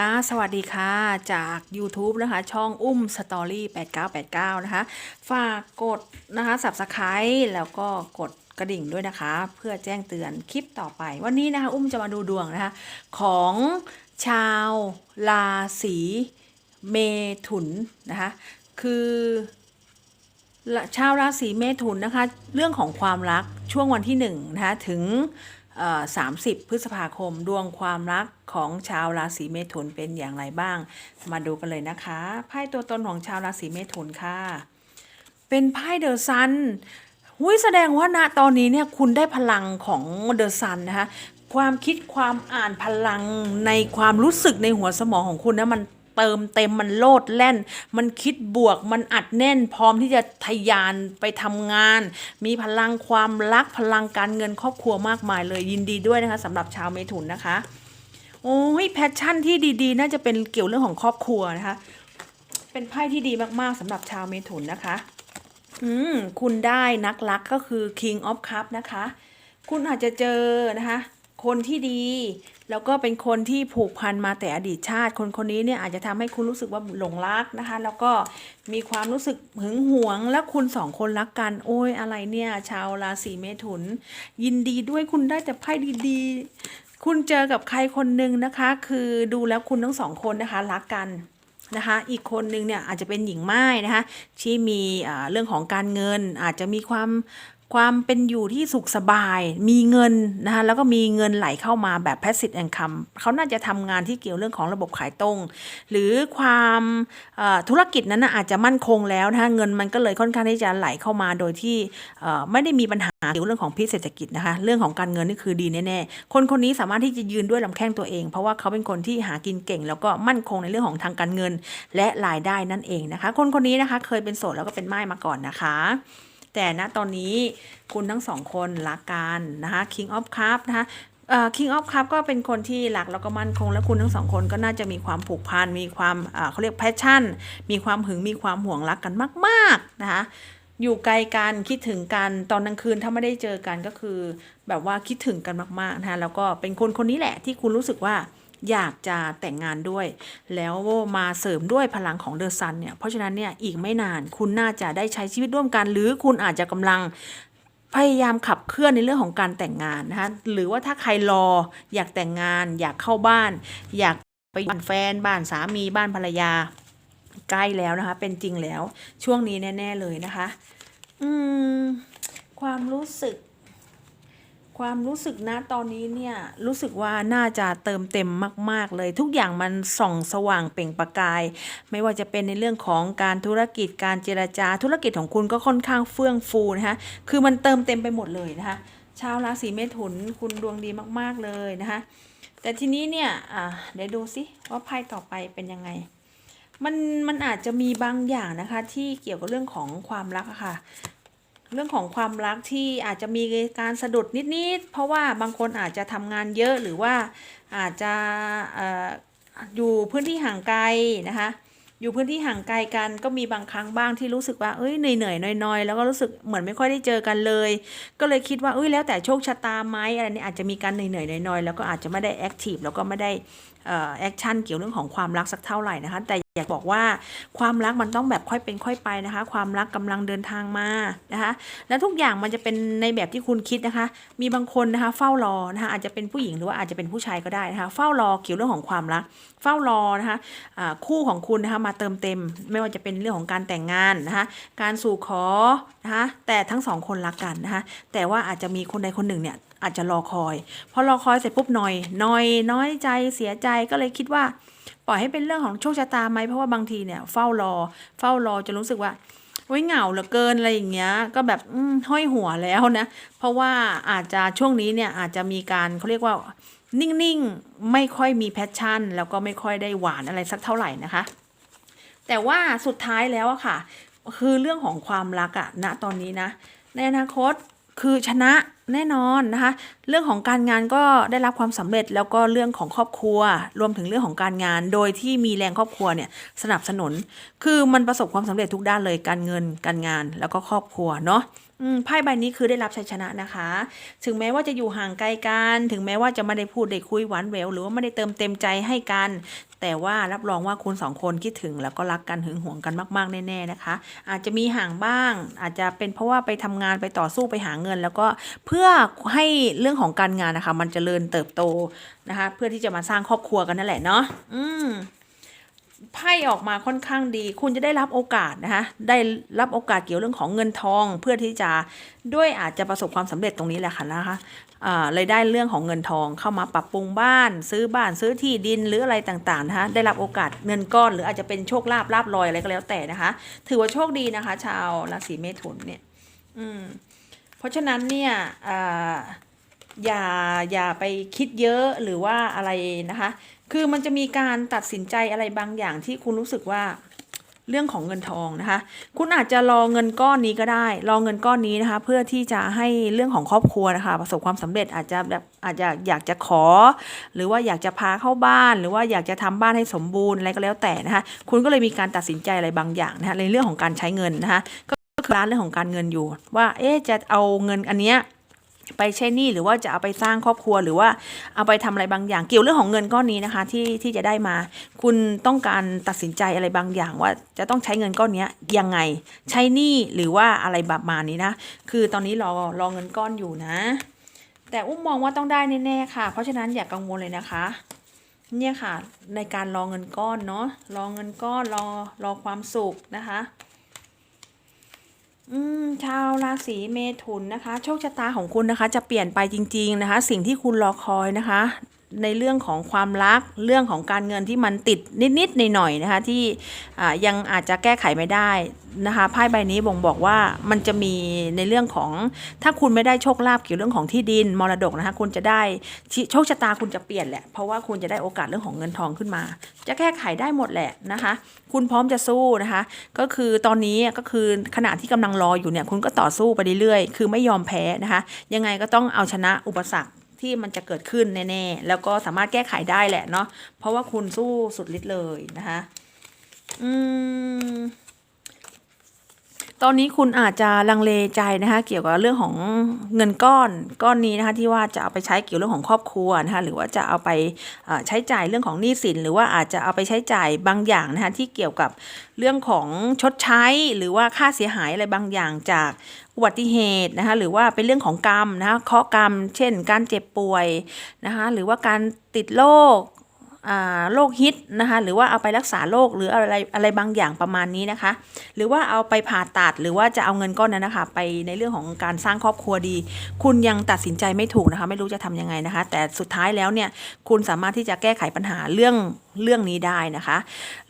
ค่ะ สวัสดีค่ะ จาก YouTube นะคะ ช่องอุ้มสตอรี่8989 นะคะ ฝากกดนะคะ Subscribe แล้วก็กดกระดิ่งด้วยนะคะ เพื่อแจ้งเตือนคลิปต่อไป วันนี้นะคะ อุ้มจะมาดูดวงนะคะ ของชาวราศีเมถุนนะคะ คือชาวราศีเมถุนนะคะ เรื่องของความรักช่วงวันที่1นะคะถึง 30 พฤษภาคมดวงความรักของชาวราศีเมถุนเป็นอย่างไรบ้าง มาดูกันเลยนะคะไพ่ตัวตนของชาวราศีเมถุนค่ะ เป็นไพ่เดอะซันหุ้ยแสดงว่าณตอนนี้เนี่ยคุณได้พลังของเดอะซันนะคะความคิดความอ่านพลังในความรู้สึกในหัวสมองของคุณนะมัน เติมเต็มมันโลดแล่น มันคิดบวกมันอัดแน่น พร้อมที่จะทะยานไปทำงาน มีพลังความรักพลังการเงินครอบครัวมากมายเลยยินดีด้วยนะคะสำหรับชาวเมถุนนะคะ โอ้ยแพชชั่นที่ดีๆ น่าจะเป็นเกี่ยวเรื่องของครอบครัวนะคะ เป็นไพ่ที่ดีมากๆสำหรับชาวเมถุนนะคะ อืมคุณได้นักรักก็คือ King of Cup นะคะ คุณอาจจะเจอนะคะ คนที่ดี แล้วก็เป็นคนที่ผูกพันมาแต่อดีตชาติ คนคนนี้เนี่ยอาจจะทำให้คุณรู้สึกว่าหลงรักนะคะ แล้วก็มีความรู้สึกหึงหวง และคุณสองคนรักกัน โอ้ยอะไรเนี่ย ชาวราศีเมถุน ยินดีด้วยคุณได้แต่ไพ่ดีๆ คุณเจอกับใครคนหนึ่งนะคะ คือดูแล้วคุณทั้งสองคนนะคะรักกันนะคะอีกคนนึงเนี่ยอาจจะเป็นหญิงไม้นะคะที่มีเรื่องของการเงินอาจจะมีความ ความเป็นอยู่ที่สุขสบาย มีเงินนะคะแล้วก็มีเงินไหลเข้ามาแบบ passive income เขาน่าจะทำงานที่เกี่ยวเรื่องของระบบขายตรง หรือความธุรกิจนั้นอาจจะมั่นคงแล้วนะคะเงินมันก็เลยค่อนข้างที่จะไหลเข้ามาโดยที่ไม่ได้มีปัญหาเกี่ยวเรื่องของพิษเศรษฐกิจนะคะเรื่องของการเงินนี่คือดีแน่ๆคนคนนี้สามารถที่จะยืนด้วยลำแข้งตัวเอง เพราะว่าเขาเป็นคนที่หากินเก่ง แล้วก็มั่นคงในเรื่องของทางการเงินและรายได้นั่นเองนะคะ คนคนนี้นะคะเคยเป็นโสดแล้วก็เป็นไม้มาก่อนนะคะ แต่ณตอนนี้คุณทั้งสองคนรักกันนะคะ King of Cup นะคะเอ่อ King of Cup ก็เป็นคนที่รักแล้วก็มั่นคง และคุณทั้งสองคนก็น่าจะมีความผูกพันมีความเขาเรียก passion มีความหึงมีความห่วงรักกันมาก ๆ นะคะอยู่ไกลกันคิดถึงกันตอนกลางคืนถ้าไม่ได้เจอกันก็คือ แบบว่าคิดถึงกันมากๆนะคะแล้วก็เป็นคนคนนี้แหละที่คุณรู้สึกว่า อยากจะแต่งงานด้วย แล้วมาเสริมด้วยพลังของเดอะซันเนี่ยเพราะฉะนั้นเนี่ยอีกไม่นานคุณน่าจะได้ใช้ชีวิตร่วมกัน หรือคุณอาจจะกำลังพยายามขับเคลื่อนในเรื่องของการแต่งงานนะคะหรือว่าถ้าใครรออยากแต่งงาน อยากเข้าบ้าน อยากไปบ้านแฟน บ้านสามีบ้านภรรยาใกล้แล้วนะคะ เป็นจริงแล้วช่วงนี้แน่ ๆ เลยนะคะ อืม ความรู้สึก ความรู้สึกนะตอนนี้เนี่ยรู้สึกว่าน่าจะเติมเต็มมาก ๆ เลย ทุกอย่างมันส่องสว่างเปล่งประกาย ไม่ว่าจะเป็นในเรื่องของการธุรกิจการเจรจาธุรกิจของคุณก็ค่อนข้างเฟื่องฟูนะคะคือมันเติมเต็มไปหมดเลยนะคะชาวราศีเมถุนคุณดวงดีมาก ๆ เลยนะคะแต่ทีนี้เนี่ยอ่าเดี๋ยวดูสิว่าไพ่ต่อไปเป็นยังไงมันมันอาจจะมีบางอย่างนะคะที่เกี่ยวกับเรื่องของความรักะค่ะ เรื่องของความรักที่อาจจะมีการสะดุดนิดๆ เพราะว่าบางคนอาจจะทำงานเยอะหรือว่าอาจจะเอ่ออยู่พื้นที่ห่างไกลนะคะ อยู่พื้นที่ห่างไกลกันก็มีบางครั้งบ้างที่รู้สึกว่าเอ้ยเหนื่อยๆน้อยๆแล้วก็รู้สึกเหมือนไม่ค่อยได้เจอกันเลย ก็เลยคิดว่าเอ้ยแล้วแต่โชคชะตาไหมอะไรนี่อาจจะมีการเหนื่อยๆน้อยๆแล้วก็อาจจะไม่ได้แอคทีฟแล้วก็ไม่ได้ แอคชั่นเกี่ยวเรื่องของความรักสักเท่าไหร่นะคะ แต่อยากบอกว่าความรักมันต้องแบบค่อยเป็นค่อยไปนะคะ ความรักกำลังเดินทางมานะคะ แล้วทุกอย่างมันจะเป็นในแบบที่คุณคิดนะคะ มีบางคนนะคะ เฝ้ารอนะคะอาจจะเป็นผู้หญิงหรือว่าอาจจะเป็นผู้ชายก็ได้นะคะ เฝ้ารอเกี่ยวเรื่องของความรัก เฝ้ารอนะคะอ่าคู่ของคุณนะคะมาเติมเต็ม ไม่ว่าจะเป็นเรื่องของการแต่งงานนะคะ การสู่ขอนะคะ แต่ทั้งสองคนรักกันนะคะ แต่ว่าอาจจะมีคนใดคนหนึ่งเนี่ย อาจจะรอคอยพอรอคอยเสร็จปุ๊บหน่อยหน่อย น้อยใจเสียใจก็เลยคิดว่า ปล่อยให้เป็นเรื่องของโชคชะตาไหมเพราะว่าบางทีเนี่ยเฝ้ารอ เฝ้ารอจนรู้สึกว่าโอ้ยเหงาเหลือเกินอะไรอย่างเงี้ย ก็แบบห้อยหัวแล้วนะ เพราะว่าอาจจะช่วงนี้เนี่ยอาจจะมีการเขาเรียกว่านิ่งๆ ไม่ค่อยมีแพชชั่น แล้วก็ไม่ค่อยได้หวานอะไรสักเท่าไหร่นะคะ แต่ว่าสุดท้ายแล้วอะค่ะ คือเรื่องของความรักอะณตอนนี้นะ ในอนาคต คือชนะแน่นอนนะคะ เรื่องของการงานก็ได้รับความสำเร็จแล้วก็เรื่องของครอบครัว รวมถึงเรื่องของการงาน โดยที่มีแรงครอบครัวเนี่ยสนับสนุน คือมันประสบความสำเร็จทุกด้านเลยการเงินการงานแล้วก็ครอบครัวเนาะ ไพ่ใบนี้คือได้รับชัยชนะนะคะ ถึงแม้ว่าจะอยู่ห่างไกลกัน ถึงแม้ว่าจะไม่ได้พูดได้คุยหวานแหววหรือว่าไม่ได้เติมเต็มใจให้กัน แต่ว่ารับรองว่าคุณสองคนคิดถึงแล้วก็รักกันหึงหวงกันมาก ๆ แน่ ๆ นะคะ อาจจะมีห่างบ้าง อาจจะเป็นเพราะว่าไปทำงานไปต่อสู้ไปหาเงิน แล้วก็เพื่อให้เรื่องของการงานนะคะ มันจเจริญเติบโตนะคะ เพื่อที่จะมาสร้างครอบครัวกันนั่นแหละเนาะ อืม ไพ่ออกมาค่อนข้างดี คุณจะได้รับโอกาสนะคะได้รับโอกาสเกี่ยวเรื่องของเงินทอง เพื่อที่จะด้วยอาจจะประสบความสำเร็จตรงนี้แหละค่ะนะคะเลยได้เรื่องของเงินทองเข้ามาปรับปรุงบ้าน ซื้อบ้านซื้อที่ดินหรืออะไรต่างๆนะคะได้รับโอกาสเงินก้อน หรืออาจจะเป็นโชคลาภลาบลอยอะไรก็แล้วแต่นะคะ ถือว่าโชคดีนะคะ ชาวราศีเมถุนเนี่ยอืมเพราะฉะนั้นเนี่ยออย่าอย่าไปคิดเยอะหรือว่าอะไรนะคะคือมันจะมีการตัดสินใจอะไรบางอย่างที่คุณรู้สึกว่าเรื่องของเงินทองนะคะ คุณอาจจะรอเงินก้อนนี้ก็ได้ รอเงินก้อนนี้นะคะ เพื่อที่จะให้เรื่องของครอบครัวนะคะ ประสบความสำเร็จอาจจะแบบอาจจะอยากจะขอ หรือว่าอยากจะพาเข้าบ้าน หรือว่าอยากจะทำบ้านให้สมบูรณ์อะไรก็แล้วแต่นะคะ คุณก็เลยมีการตัดสินใจอะไรบางอย่างนะคะในเรื่องของการใช้เงินนะคะก็คือร้านเรื่องของการเงินอยู่ ว่าเอ๊จะเอาเงินอันเนี้ย ไปใช้หนี้หรือว่าจะเอาไปสร้างครอบครัวหรือว่าเอาไปทำอะไรบางอย่าง เกี่ยวเรื่องของเงินก้อนนี้นะคะที่ที่จะได้มา คุณต้องการตัดสินใจอะไรบางอย่างว่าจะต้องใช้เงินก้อนนี้ยังไง ใช้หนี้หรือว่าอะไรแบบมาณนี้นะ คือตอนนี้รอรอเงินก้อนอยู่นะ แต่อุ้มมองว่าต้องได้แน่ๆค่ะ เพราะฉะนั้นอย่ากกังวลเลยนะคะเนี่ยค่ะในการรอเงินก้อนเนาะรอเงินก้อนรอรอความสุขนะคะ อืมชาวราศีเมถุนนะคะ โชคชะตาของคุณนะคะ จะเปลี่ยนไปจริง ๆนะคะ สิ่งที่คุณรอคอยนะคะ ในเรื่องของความรักเรื่องของการเงินที่มันติดนิดๆหน่อยๆนะคะที่ยังอาจจะแก้ไขไม่ได้นะคะไพ่ใบนี้บ่งบอกว่ามันจะมีในเรื่องของถ้าคุณไม่ได้โชคลาภเกี่ยวเรื่องของที่ดินมรดกนะคะคุณจะได้โชคชะตาคุณจะเปลี่ยนแหละเพราะว่าคุณจะได้โอกาสเรื่องของเงินทองขึ้นมา จะแก้ไขได้หมดแหละนะคะ คุณพร้อมจะสู้นะคะ ก็คือตอนนี้ก็คือขณะที่กำลังรออยู่เนี่ยคุณก็ต่อสู้ไปเรื่อยๆคือไม่ยอมแพ้นะคะ ยังไงก็ต้องเอาชนะอุปสรรค ที่มันจะเกิดขึ้นแน่ๆ แล้วก็สามารถแก้ไขได้แหละเนาะเพราะว่าคุณสู้สุดฤทธิ์เลยนะคะ อืม ตอนนี้คุณอาจจะลังเลใจนะคะ เกี่ยวกับเรื่องของเงินก้อนก้อนนี้นะคะที่ว่าจะเอาไปใช้เกี่ยวเรื่องของครอบครัวนะคะหรือว่าจะเอาไปใช้จ่ายเรื่องของหนี้สิน หรือว่าอาจจะเอาไปใช้จ่ายบางอย่างนะคะที่เกี่ยวกับเรื่องของชดใช้ หรือว่าค่าเสียหายอะไรบางอย่างจากอุบัติเหตุนะคะหรือว่าเป็นเรื่องของกรรมนะคะเคราะกรรม เช่น การเจ็บป่วยนะคะหรือว่าการติดโรค โรคฮิตนะคะหรือว่าเอาไปรักษาโรคหรืออะไรอะไรบางอย่างประมาณนี้นะคะ หรือว่าเอาไปผ่าตัดหรือว่าจะเอาเงินก้อนนั้นนะคะ ไปในเรื่องของการสร้างครอบครัวดี คุณยังตัดสินใจไม่ถูกนะคะ ไม่รู้จะทำยังไงนะคะ แต่สุดท้ายแล้วเนี่ยคุณสามารถที่จะแก้ไขปัญหาเรื่อง เรื่องนี้ได้นะคะ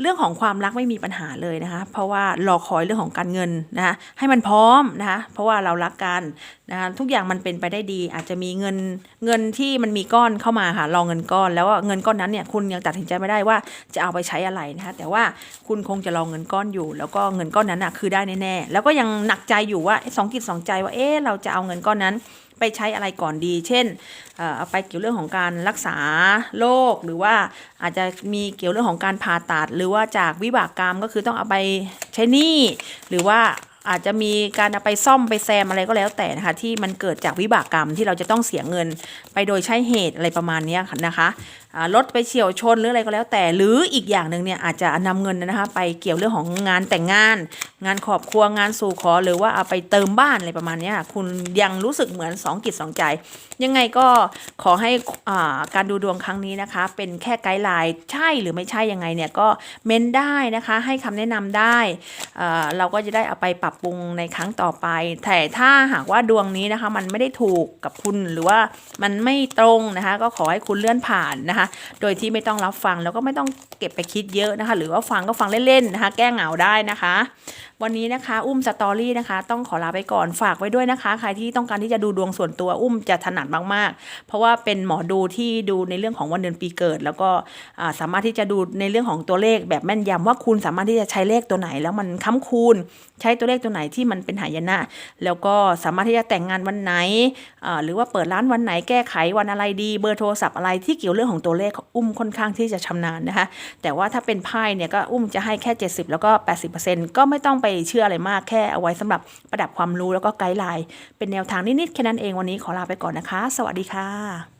เรื่องของความรักไม่มีปัญหาเลยนะคะ เพราะว่ารอคอยเรื่องของการเงินนะคะให้มันพร้อมนะคะเพราะว่าเรารักกันนะคะทุกอย่างมันเป็นไปได้ดี อาจจะมีเงินเงินที่มันมีก้อนเข้ามาค่ะรอเงินก้อน แล้วว่าเงินก้อนนั้นเนี่ยคุณยังตัดสินใจไม่ได้ว่าจะเอาไปใช้อะไรนะคะแต่ว่าคุณคงจะรอเงินก้อนอยู่ แล้วก็เงินก้อนนั้นน่ะคือได้แน่ๆแล้วก็ยังหนักใจอยู่ว่าสองกิจสองใจว่าเอ๊ะเราจะเอาเงินก้อนนั้นไปใช้อะไรก่อนดี เช่นเอาไปเกี่ยวเรื่องของการรักษาโรคหรือว่าอาจจะมีเกี่ยวเรื่องของการผ่าตัด หรือว่าจากวิบากกรรมก็คือต้องเอาไปใช้หนี้หรือว่าอาจจะมีการเอาไปซ่อมไปแซมอะไรก็แล้วแต่นะคะที่มันเกิดจากวิบากกรรมที่เราจะต้องเสียเงินไปโดยใช้เหตุอะไรประมาณนี้ค่ะนะคะ รถไปเฉียวชนหรืออะไรก็แล้วแต่หรืออีกอย่างหนึ่งเนี่ยอาจจะนำเงินนะคะไปเกี่ยวเรื่องของงานแต่งงาน งานขอบครัวงานสู่ขอ หรือว่าเอาไปเติมบ้านอะไรประมาณนี้คุณยังรู้สึกเหมือนสองกิจสองใจ ยังไงก็ขอให้อ่าการดูดวงครั้งนี้นะคะ เป็นแค่ไกด์ไลน์ใช่หรือไม่ใช่ยังไงเนี่ยก็เม้นได้นะคะให้คำแนะนำได้เอ่อเราก็จะได้เอาไปปรับปรุงในครั้งต่อไป แต่ถ้าหากว่าดวงนี้นะคะมันไม่ได้ถูกกับคุณหรือว่ามันไม่ตรงนะคะก็ขอให้คุณเลื่อนผ่านนะคะโดยที่ไม่ต้องรับฟังแล้วก็ไม่ต้องเก็บไปคิดเยอะนะคะ หรือว่าฟังก็ฟังเล่นๆนะคะ แก้เหงาได้นะคะ วันนี้นะคะอุ้มสตอรี่นะคะ ต้องขอลาไปก่อนฝากไว้ด้วยนะคะ ใครที่ต้องการที่จะดูดวงส่วนตัวอุ้มจะถนัดมากๆ เพราะว่าเป็นหมอดูที่ดูในเรื่องของวันเดือนปีเกิด แล้วก็สามารถที่จะดูในเรื่องของตัวเลขแบบแม่นยำว่าคุณสามารถที่จะใช้เลขตัวไหน แล้วมันค้ำคูณ ใช้ตัวเลขตัวไหนที่มันเป็นหายนะแล้วก็สามารถที่จะแต่งงานวันไหนหรือว่าเปิดร้านวันไหนแก้ไขวันอะไรดี เบอร์โทรศัพท์อะไรที่เกี่ยวเรื่องของตัวเลขอุ้มค่อนข้างที่จะชำนาญนะคะ แต่ว่าถ้าเป็นไพ่เนี่ยก็อุ้มจะให้แค่ 70 แล้วก็ 80%ก็ไม่ต้องไปเชื่ออะไรมากแค่เอาไว้สำหรับประดับความรู้แล้วก็ไกด์ไลน์เป็นแนวทางนิดๆแค่นั้นเองวันนี้ขอลาไปก่อนนะคะ สวัสดีค่ะ